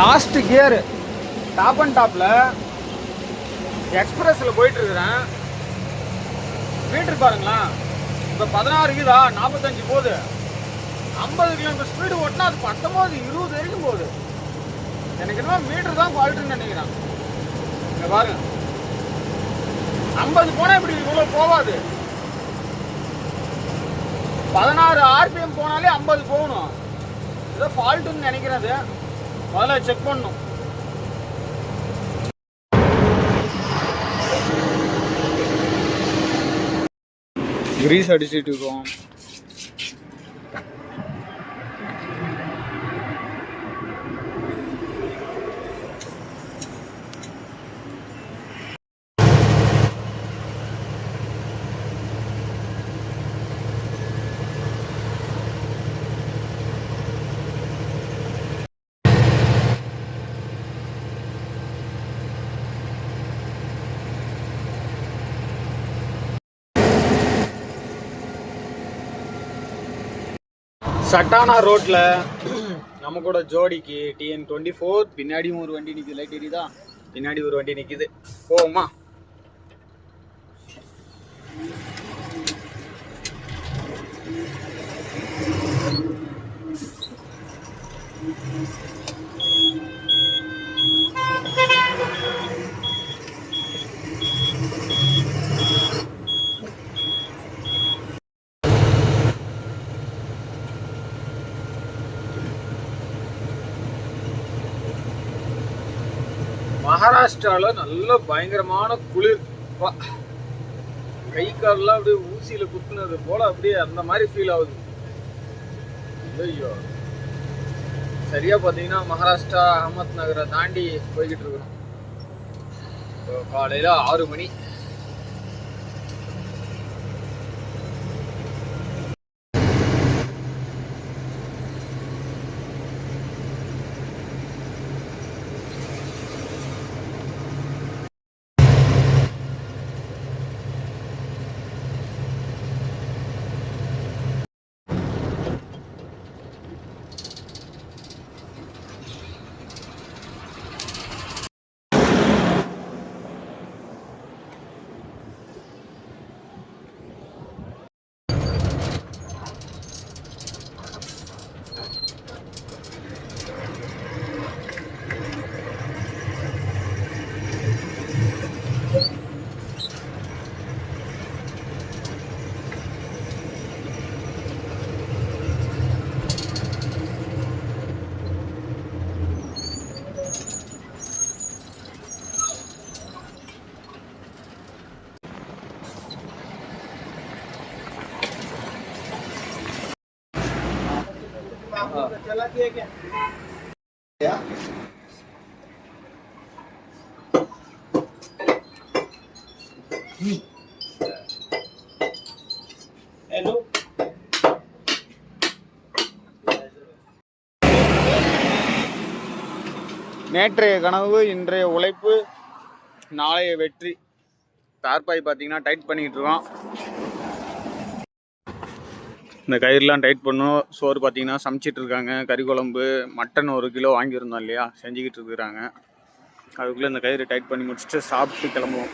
Last gear top and டாப்ல எக்ஸ்பிரஸ்ல போயிட்டு இருக்கிறேன் மீட்டர் பாருங்களேன். இப்போ பதினாறு இருக்குதா நாற்பத்தஞ்சு போகுது. ஐம்பது கிலோமீட்டர் ஸ்பீடு ஓட்டினா அது பத்தொம்போது இருபது வரைக்கும் போகுது. எனக்கு என்னமோ மீட்டர் தான் ஃபால்ட்டுன்னு நினைக்கிறேன். இங்க பாருங்க. ஐம்பது போனால் இப்படி இவ்வளோ போகாது. பதினாறு ஆர்பிஎம் போனாலே ஐம்பது போகணும். ஏதோ ஃபால்ட்டுன்னு நினைக்கிறது. முதல்ல செக் பண்ணணும். கிரீஸ் அடிச்சிட்டு இருக்கோம். சட்டானா ரோட்ல நம்ம கூட ஜோடிக்கு டிஎன் டுவெண்ட்டி ஃபோர் பின்னாடியும் ஒரு வண்டி நிக்குது. லைட் எரியுதா? பின்னாடி ஒரு வண்டி நிக்குது. you. மகாராஷ்டிரால நல்ல பயங்கரமான குளிர். கை கால்லாம் அப்படியே ஊசியில் குத்துனது போல அப்படியே அந்த மாதிரி ஃபீல் ஆகுது. ஐயோ. சரியா பாத்தீங்கன்னா மகாராஷ்டிரா அகமத் நகரை தாண்டி போய்கிட்டு இருக்கிறோம். காலையில் காலையில ஆறு மணி. நேற்றைய கனவு இன்றைய உழைப்பு நாளைய வெற்றி. தார்பாய் பார்த்தீங்கன்னா டைட் பண்ணிக்கிட்டு இருக்கோம். இந்த கயிறுலாம் டைட் பண்ணும். சோறு பார்த்தீங்கன்னா சமைச்சிட்டு இருக்காங்க கறி குழம்பு மட்டன் ஒரு கிலோ வாங்கியிருந்தோம் இல்லையா? செஞ்சுக்கிட்டு இருக்கிறாங்க அதுக்குள்ளே இந்த கயிறு டைட் பண்ணி முடிச்சுட்டு சாப்பிட்டு கிளம்புவோம்.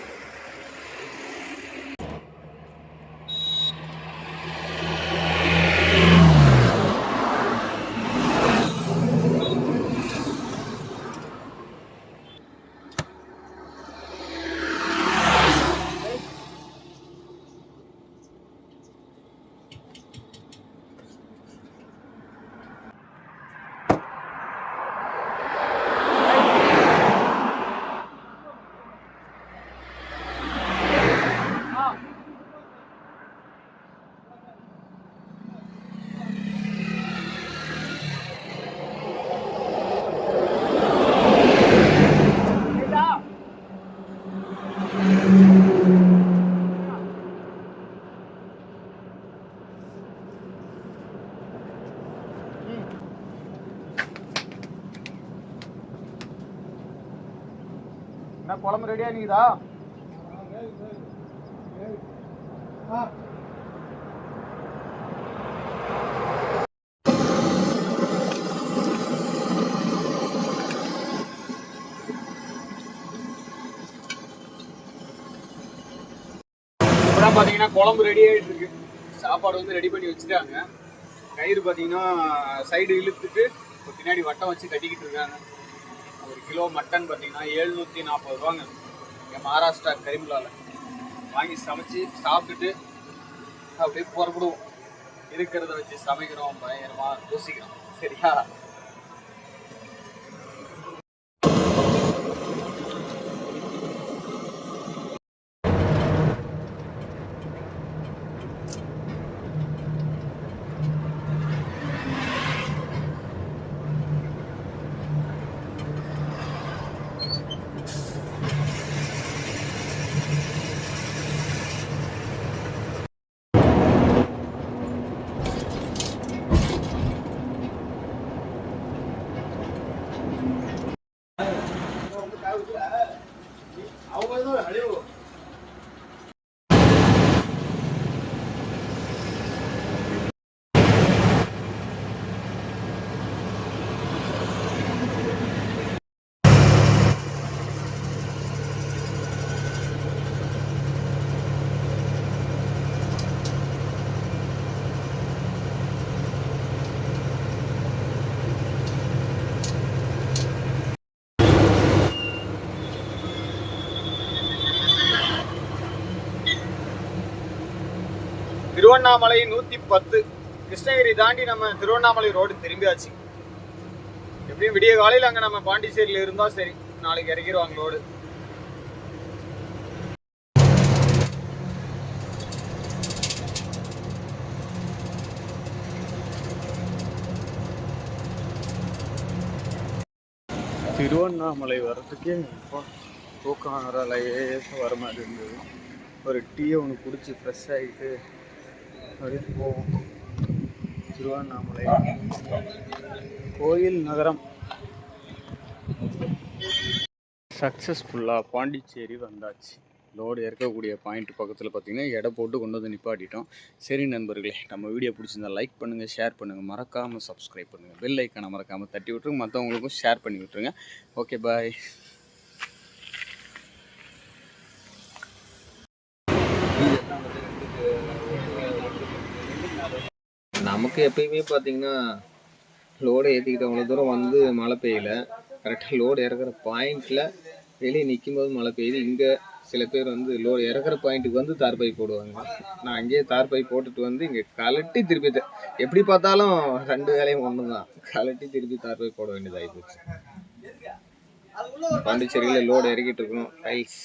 உடம்பு ரெடியாக நிற்குதா பார்த்தீங்கன்னா குழம்பு ரெடி ஆயிட்டு இருக்கு. சாப்பாடு வந்து ரெடி பண்ணி வச்சுட்டாங்க. கயிறு பார்த்தீங்கன்னா சைடு இழுத்துட்டு பின்னாடி வட்டம் வச்சு கட்டிக்கிட்டு இருக்காங்க. ஒரு கிலோ மட்டன் பார்த்தீங்கன்னா எழுநூற்றி நாற்பது ரூபாங்க. இங்கே மகாராஷ்டிரா கரிமலாவில் வாங்கி சமைச்சு சாப்பிட்டுட்டு அப்படியே புறப்படுவோம். இருக்கிறத வச்சு சமைக்கிறோம் பயங்கரமாக யோசிக்கிறோம் சரியா? 四百六 திருவண்ணாமலை நூத்தி பத்து. கிருஷ்ணகிரி தாண்டி நம்ம திருவண்ணாமலை ரோடு திரும்பியாச்சு. எப்படியும் விடிய காலையில் அங்கே நம்ம பாண்டிச்சேரியில் இருந்தா சரி. நாளைக்கு இறக்கிடுவாங்க ரோடு திருவண்ணாமலை வர்றதுக்கே தூக்கம் வர லேசாக வர மாதிரி இருந்தது ஒரு டீயை ஒன்று குடிச்சு ஃப்ரெஷ் ஆகிட்டு அப்படின்னு போவோம் திருவண்ணாமலை. கோயில் நகரம். சக்ஸஸ்ஃபுல்லாக பாண்டிச்சேரி வந்தாச்சு. லோடு இறக்கக்கூடிய பாயிண்ட் பக்கத்தில் பார்த்திங்கன்னா எடை போட்டு கொண்டு வந்து நிப்பாட்டிட்டோம். சரி நண்பர்களே நம்ம வீடியோ பிடிச்சிருந்தா லைக் பண்ணுங்கள் ஷேர் பண்ணுங்கள் மறக்காமல் சப்ஸ்கிரைப் பண்ணுங்கள் பெல் ஐக்கானை மறக்காமல் தட்டி விட்டுருங்க. மற்றவங்களுக்கும் ஷேர் பண்ணி விட்ருங்க ஓகே பாய் நமக்கு எப்பயுமே பார்த்தீங்கன்னா லோடை ஏற்றிக்கிட்டு அவ்வளோ தூரம் வந்து மழை பெய்யல. கரெக்டாக லோடு இறக்குற பாயிண்டில் வெளியே நிற்கும் போது மழை பெய்யுது. இங்கே சில பேர் வந்து லோடு இறக்குற பாயிண்ட்டுக்கு வந்து தார்பை போடுவாங்க. நான் அங்கேயே தார்பை போட்டுட்டு வந்து இங்கே கலட்டி திருப்பி எப்படி பார்த்தாலும் ரெண்டு வேலையும் ஒன்று தான் கலட்டி திருப்பி தார்பை போட வேண்டியதாகி போச்சு. பாண்டிச்சேரியில் லோடு இறக்கிட்டு இருக்கோம். டைல்ஸ்